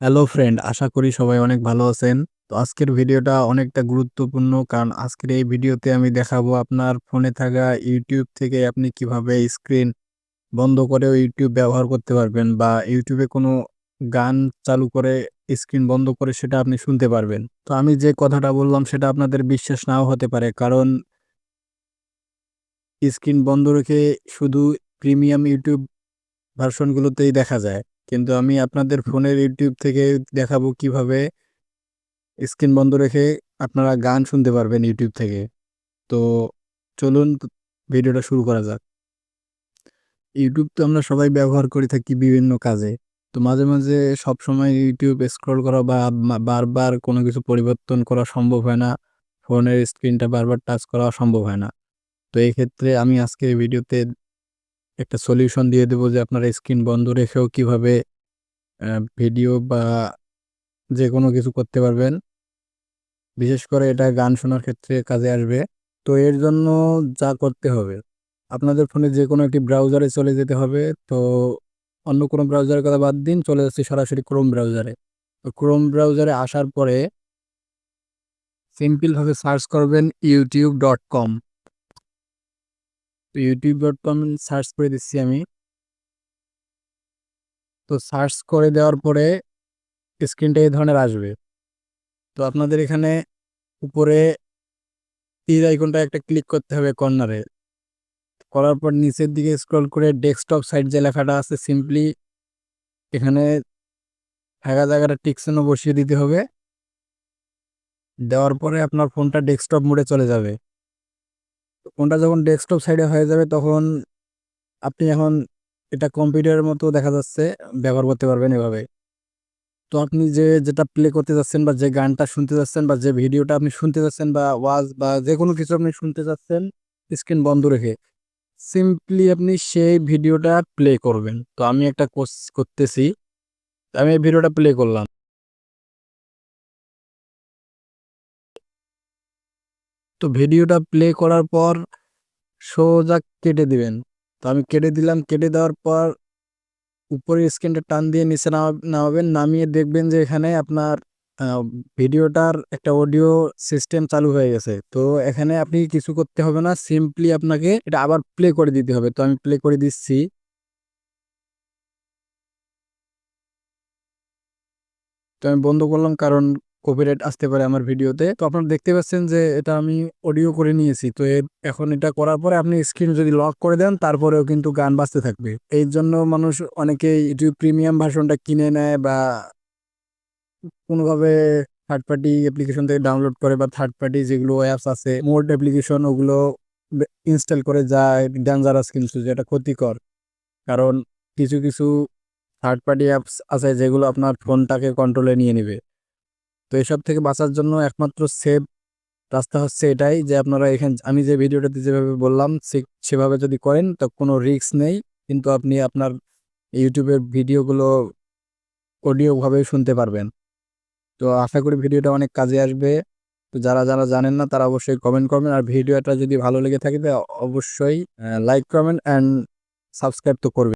Hello friend আশা করি সবাই অনেক ভালো আছেন। তো আজকের ভিডিওটা অনেকটা গুরুত্বপূর্ণ, কারণ আজকের এই ভিডিওতে আমি দেখাবো আপনার ফোনে থাকা ইউটিউব থেকে আপনি কীভাবে স্ক্রিন বন্ধ করেও ইউটিউব ব্যবহার করতে পারবেন বা ইউটিউবে কোনো গান চালু করে স্ক্রিন বন্ধ করে সেটা আপনি শুনতে পারবেন। তো আমি যে কথাটা বললাম সেটা আপনাদের বিশ্বাস নাও হতে পারে, কারণ স্ক্রিন বন্ধ রেখে শুধু প্রিমিয়াম ইউটিউব ভার্সনগুলোতেই দেখা যায়। কিন্তু আমি আপনাদের ফোনের ইউটিউব থেকে দেখাবো কীভাবে স্ক্রিন বন্ধ রেখে আপনারা গান শুনতে পারবেন ইউটিউব থেকে। তো চলুন ভিডিওটা শুরু করা যাক। ইউটিউব তো আমরা সবাই ব্যবহার করে থাকি বিভিন্ন কাজে। তো মাঝে মাঝে সব সময় ইউটিউব স্ক্রল করা বা বারবার কোনো কিছু পরিবর্তন করা সম্ভব হয় না। ফোনের স্ক্রিনটা বারবার টাচ করা সম্ভব হয় না। তো এই ক্ষেত্রে আমি আজকে ভিডিওতে একটা সলিউশন দিয়ে দেবো যে আপনারা স্ক্রিন বন্ধ রেখেও কীভাবে ভিডিও বা যে কোনো কিছু করতে পারবেন। বিশেষ করে এটা গান শোনার ক্ষেত্রে কাজে আসবে। তো এর জন্য যা করতে হবে, আপনাদের ফোনে যে কোনো একটি ব্রাউজারে চলে যেতে হবে। তো অন্য কোনো ব্রাউজারের কথা বাদ দিন, চলে যাচ্ছি সরাসরি ক্রোম ব্রাউজারে তো ক্রোম ব্রাউজারে আসার পরে সিম্পলভাবে সার্চ করবেন ইউটিউব ডট কম তো ইউটিউব ডট কম সার্চ করে দিচ্ছি আমি। তো সার্চ করে দেওয়ার পরে স্ক্রিনটা এই ধরনের আসবে। তো আপনাদের এখানে উপরে তীর আইকনটা একটা ক্লিক করতে হবে কর্নারে করার পর নিচের দিকে স্ক্রল করে ডেস্কটপ সাইড যে লেখাটা আছে সিম্পলি এখানে ফাঁকা জায়গাটা টিকসেনও বসিয়ে দিতে হবে। দেওয়ার পরে আপনার ফোনটা ডেস্কটপ মোডে চলে যাবে। ফোনটা যখন ডেস্কটপ সাইডে হয়ে যাবে তখন আপনি এখন এটা কম্পিউটারের মতো দেখা যাচ্ছে ব্যবহার করতে পারবেন এভাবে। তো আপনি যে, যেটা প্লে করতে যাচ্ছেন বা যে গানটা শুনতে যাচ্ছেন বা যে ভিডিওটা আপনি শুনতে যাচ্ছেন বা ওয়াজ বা যে কোনো কিছু আপনি শুনতে যাচ্ছেন স্ক্রিন বন্ধ রেখে সিম্পলি আপনি সেই ভিডিওটা প্লে করবেন। তো আমি একটা কোর্স- করতেছি, আমি এই ভিডিওটা প্লে করলাম। তো ভিডিওটা প্লে করার পর সোজা কেটে দিবেন। তো আমি কেটে দিলাম, কেটে দেওয়ার পর উপরের স্ক্রিনটা টান দিয়ে নিচে নামা- নামাবেন। নামিয়ে দেখবেন যে এখানে আপনার ভিডিওটার একটা অডিও সিস্টেম চালু হয়ে গেছে। তো এখানে আপনি কিছু করতে হবে না সিম্পলি আপনাকে এটা আবার প্লে করে দিতে হবে। তো আমি প্লে করে দিচ্ছি। তো আমি বন্ধ করলাম, কারণ কপিরাইট আসতে পারে আমার ভিডিওতে। তো আপনারা দেখতে পাচ্ছেন যে এটা আমি অডিও করে নিয়েছি। তো এখন এটা করার পরে আপনি স্ক্রিন যদি লক করে দেন, তারপরেও কিন্তু গান বাজতে থাকবে। এই জন্য মানুষ অনেকে ইউটিউব প্রিমিয়াম ভার্সনটা কিনে নেয় বা কোনোভাবে থার্ড পার্টি অ্যাপ্লিকেশন থেকে ডাউনলোড করে বা থার্ড পার্টি যেগুলো অ্যাপস আছে মোড অ্যাপ্লিকেশন ওগুলো ইনস্টল করে যায় ডেঞ্জারাস কিন্তু যেটা ক্ষতিকর। কারণ কিছু কিছু থার্ড পার্টি অ্যাপস আছে যেগুলো আপনার ফোনটাকে কন্ট্রোলে নিয়ে নেবে। তো এসব থেকে বাঁচার জন্য একমাত্র সেভ রাস্তা হচ্ছে এটাই যে আপনারা এখানে আমি যে ভিডিওটাতে যেভাবে বললাম সেভাবে যদি করেন তো কোনো রিস্ক নেই। কিন্তু আপনি আপনার ইউটিউবের ভিডিওগুলো অডিওভাবে শুনতে পারবেন। তো আশা করি ভিডিওটা অনেক কাজে আসবে। তো যারা যারা জানেন না তারা অবশ্যই কমেন্ট করবেন। আর ভিডিওটা যদি ভালো লেগে থাকে অবশ্যই লাইক কমেন্ট অ্যান্ড সাবস্ক্রাইব তো করবেন।